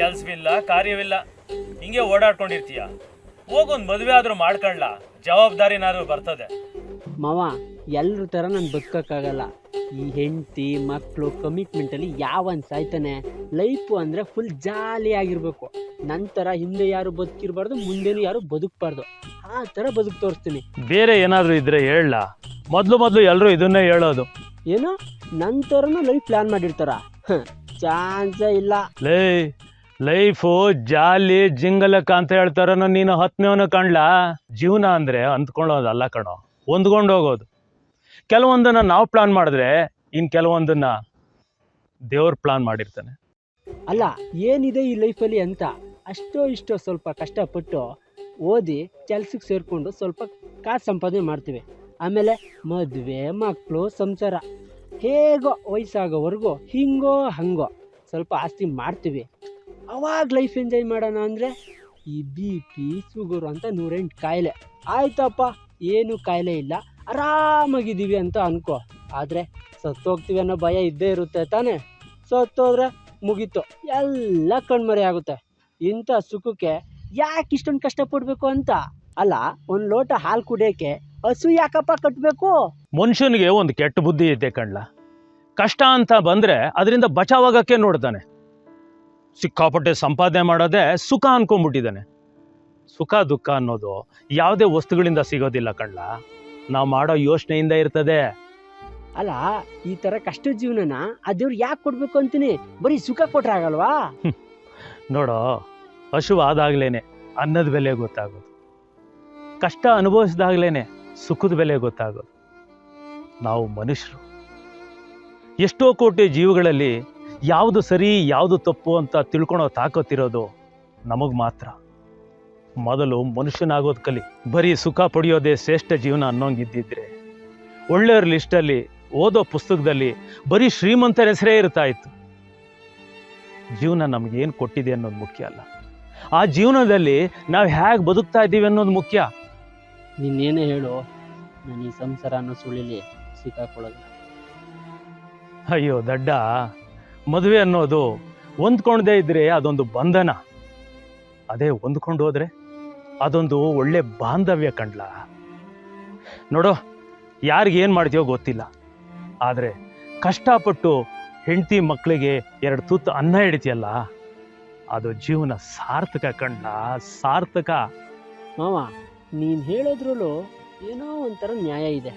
ಕೆಲ್ಸವಿಲ್ಲ ಕಾರ್ಯವಿಲ್ಲ ಹಿಂಗೆ ಓಡಾಡ್ಕೊಂಡಿರ್ತೀಯ. ಹೋಗೊಂದು ಮದುವೆ ಆದ್ರೂ ಮಾಡ್ಕೊಳ್ಳ ಜವಾಬ್ದಾರಿನಾದ್ರೂ ಬರ್ತದೆ. ಮಾವ ಎಲ್ಲರ ಥರ ನಾನು ಬದುಕೋಕ್ಕಾಗಲ್ಲ. ಈ ಹೆಂಡತಿ ಮಕ್ಕಳು ಕಮಿಟ್ಮೆಂಟಲ್ಲಿ ಯಾವನ್ ಸಾಯ್ತಾನೆ? ಲೈಫು ಅಂದರೆ ಫುಲ್ ಜಾಲಿಯಾಗಿರ್ಬೇಕು ನಂತರ ಹಿಂದೆ ಯಾರು ಬದುಕಿರ್ಬಾರ್ದು ಮುಂದೆನೂ ಯಾರು ಬದುಕಬಾರ್ದು. ಆ ಥರ ಬದುಕು ತೋರಿಸ್ತೀನಿ. ಬೇರೆ ಏನಾದರೂ ಇದ್ರೆ ಹೇಳ. ಮೊದ್ಲು ಮೊದ್ಲು ಎಲ್ಲರೂ ಇದನ್ನೇ ಹೇಳೋದು. ಏನು? ನಂತರನೂ ಲೈಫ್ ಪ್ಲ್ಯಾನ್ ಮಾಡಿರ್ತಾರ. ಚಾನ್ಸೇ ಇಲ್ಲ. ಲೈ ಲೈಫು ಜಾಲಿ ಜಿಂಗಲಕ್ಕ ಅಂತ ಹೇಳ್ತಾರನ ನೀನು ಹತ್ತನೇವನ ಕಣ್ಲಾ? ಜೀವನ ಅಂದರೆ ಅಂದ್ಕೊಳ್ಳೋದಲ್ಲ ಕಣೋ. ಹೊಂದ್ಕೊಂಡು ಹೋಗೋದು. ಕೆಲವೊಂದನ್ನ ನಾವು ಪ್ಲಾನ್ ಮಾಡಿದ್ರೆ ಇನ್ ಕೆಲವೊಂದನ್ನ ದೇವ್ರ ಪ್ಲಾನ್ ಮಾಡಿರ್ತಾನೆ. ಅಲ್ಲ, ಏನಿದೆ ಈ ಲೈಫಲ್ಲಿ ಅಂತ ಅಷ್ಟೋ ಇಷ್ಟೋ ಸ್ವಲ್ಪ ಕಷ್ಟಪಟ್ಟು ಓದಿ ಕೆಲ್ಸಕ್ಕೆ ಸೇರಿಕೊಂಡು ಸ್ವಲ್ಪ ಕಾಸು ಸಂಪಾದನೆ ಮಾಡ್ತೀವಿ. ಆಮೇಲೆ ಮದುವೆ ಮಕ್ಕಳು ಸಂಸಾರ ಹೇಗೋ ವಯಸ್ಸಾಗೋವರೆಗೂ ಹಿಂಗೋ ಹಂಗೋ ಸ್ವಲ್ಪ ಆಸ್ತಿ ಮಾಡ್ತೀವಿ. ಅವಾಗ ಲೈಫ್ ಎಂಜಾಯ್ ಮಾಡೋಣ ಅಂದರೆ ಈ ಬಿ ಪಿ ಶುಗರು ಅಂತ ನೂರೆಂಟು ಕಾಯಿಲೆ. ಆಯ್ತಪ್ಪ, ಏನು ಕಾಯಿಲೆ ಇಲ್ಲ. ಆರಾಮಾಗಿದ್ದೀವಿ ಅಂತ ಅನ್ಕೋ. ಆದರೆ ಸತ್ತೋಗ್ತೀವಿ ಅನ್ನೋ ಭಯ ಇದ್ದೇ ಇರುತ್ತೆ ತಾನೇ? ಸತ್ತೋದ್ರೆ ಮುಗೀತು. ಎಲ್ಲ ಕಣ್ಮರೆ ಆಗುತ್ತೆ. ಇಂಥ ಸುಖಕ್ಕೆ ಯಾಕೆ ಇಷ್ಟೊಂದು ಕಷ್ಟಪಡಬೇಕು ಅಂತ? ಅಲ್ಲ, ಒಂದು ಲೋಟ ಹಾಲು ಕುಡಿಯೋಕ್ಕೆ ಹಸು ಯಾಕಪ್ಪ ಕಟ್ಟಬೇಕು ಮನುಷ್ಯನಿಗೆ ಒಂದು ಕೆಟ್ಟ ಬುದ್ಧಿ ಇದೆ ಕಣ್ಲ. ಕಷ್ಟ ಅಂತ ಬಂದ್ರೆ ಅದರಿಂದ ಬಚಾವಾಗಕ್ಕೆ ನೋಡ್ತಾನೆ. ಸಿಕ್ಕಾಪಟ್ಟೆ ಸಂಪಾದನೆ ಮಾಡೋದೇ ಸುಖ ಅನ್ಕೊಂಡ್ಬಿಟ್ಟಿದ್ದಾನೆ. ಸುಖ ದುಃಖ ಅನ್ನೋದು ಯಾವುದೇ ವಸ್ತುಗಳಿಂದ ಸಿಗೋದಿಲ್ಲ ಕಣ್ಣ ನಾವು ಮಾಡೋ ಯೋಚನೆಯಿಂದ ಇರ್ತದೆ. ಅಲ್ಲ ಈ ಥರ ಕಷ್ಟ ಜೀವನನ ಆ ದೇವ್ರು ಯಾಕೆ ಕೊಡ್ಬೇಕು ಅಂತೀನಿ? ಬರೀ ಸುಖ ಕೊಟ್ರೆ ಆಗಲ್ವಾ? ನೋಡೋ ಹಶುವಾದಾಗ್ಲೇನೆ ಅನ್ನದ ಬೆಲೆ ಗೊತ್ತಾಗೋದು. ಕಷ್ಟ ಅನುಭವಿಸಿದಾಗ್ಲೇನೆ ಸುಖದ ಬೆಲೆ ಗೊತ್ತಾಗೋದು. ನಾವು ಮನುಷ್ಯರು. ಎಷ್ಟೋ ಕೋಟಿ ಜೀವಗಳಲ್ಲಿ ಯಾವುದು ಸರಿ ಯಾವುದು ತಪ್ಪು ಅಂತ ತಿಳ್ಕೊಳೋ ತಾಕತ್ತಿರೋದು ನಮಗೆ ಮಾತ್ರ. ಮೊದಲು ಮನುಷ್ಯನಾಗೋದು ಕಲಿ ಬರೀ ಸುಖ ಪಡೆಯೋದೇ ಶ್ರೇಷ್ಠ ಜೀವನ ಅನ್ನೋಂಗಿದ್ದಿದ್ರೆ. ಒಳ್ಳೆಯವ್ರ ಲಿಸ್ಟಲ್ಲಿ ಓದೋ ಪುಸ್ತಕದಲ್ಲಿ ಬರೀ ಶ್ರೀಮಂತರ ಹೆಸರೇ ಇರ್ತಾ ಇತ್ತು. ಜೀವನ ನಮಗೇನು ಕೊಟ್ಟಿದೆ ಅನ್ನೋದು ಮುಖ್ಯ ಅಲ್ಲ. ಆ ಜೀವನದಲ್ಲಿ ನಾವು ಹೇಗೆ ಬದುಕ್ತಾ ಇದ್ದೀವಿ ಅನ್ನೋದು ಮುಖ್ಯ. ನೀನೇನೇ ಹೇಳು ನಾನು ಈ ಸಂಸಾರ ಅನ್ನೋ ಸುಳಿಲಿ ಸಿಕ್ಕಾಕೊಳ್ಳೋದು ಅಯ್ಯೋ ದಡ್ಡ ಮದುವೆ ಅನ್ನೋದು ಹೊಂದ್ಕೊಂಡದೇ ಇದ್ರೆ ಅದೊಂದು ಬಂಧನ. ಅದೇ ಹೊಂದ್ಕೊಂಡು ಹೋದ್ರೆ ಅದೊಂದು ಒಳ್ಳೆ ಬಾಂಧವ್ಯ ಕಂಡ್ಲ? ನೋಡೋ ಏನು ಮಾಡ್ತೀಯೋ ಗೊತ್ತಿಲ್ಲ. ಆದರೆ ಕಷ್ಟಪಟ್ಟು ಹೆಂಡತಿ ಮಕ್ಕಳಿಗೆ ಎರಡು ತುತ್ತು ಅನ್ನ ಹಿಡಿತೀಯಲ್ಲ, ಅದು ಜೀವನ ಸಾರ್ಥಕ ಕಂಡ್ಲ? ಸಾರ್ಥಕ. ಮಾವ, ನೀನು ಹೇಳೋದ್ರಲ್ಲೂ ಏನೋ ಒಂಥರ ನ್ಯಾಯ ಇದೆ.